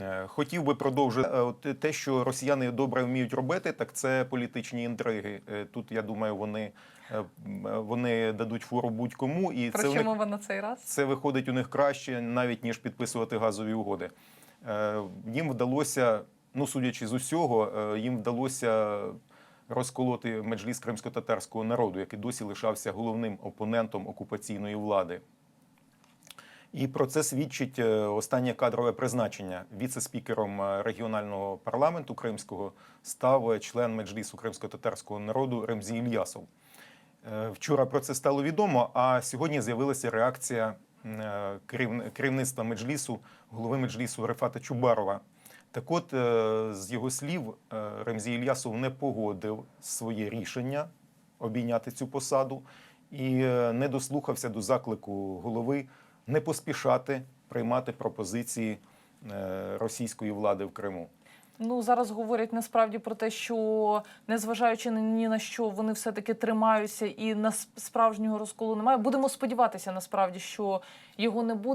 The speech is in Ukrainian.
Е, Хотів би продовжити Е, те, що росіяни добре вміють робити, так це політичні інтриги. Е, Тут я думаю, вони, вони дадуть фору будь-кому, і Про це у що них мова на цей раз? це виходить у них краще, навіть ніж підписувати газові угоди. Їм вдалося, ну судячи з усього, їм вдалося розколоти меджліс кримсько-татарського народу, який досі лишався головним опонентом окупаційної влади. І про це свідчить е, останнє кадрове призначення. Віце-спікером е, регіонального парламенту кримського став е, член меджлісу кримсько-татарського народу Ремзі Ільясов. Вчора про це стало відомо, а сьогодні з'явилася реакція керівництва меджлісу, голови меджлісу Рефата Чубарова. Так от, з його слів, Ремзі Ільясов не погодив своє рішення обійняти цю посаду і не дослухався до заклику голови не поспішати приймати пропозиції е, російської влади в Криму. Ну зараз говорять насправді про те, що незважаючи ні- на що, вони все-таки тримаються і на справжнього розколу немає. Будемо сподіватися, насправді, що його не буде.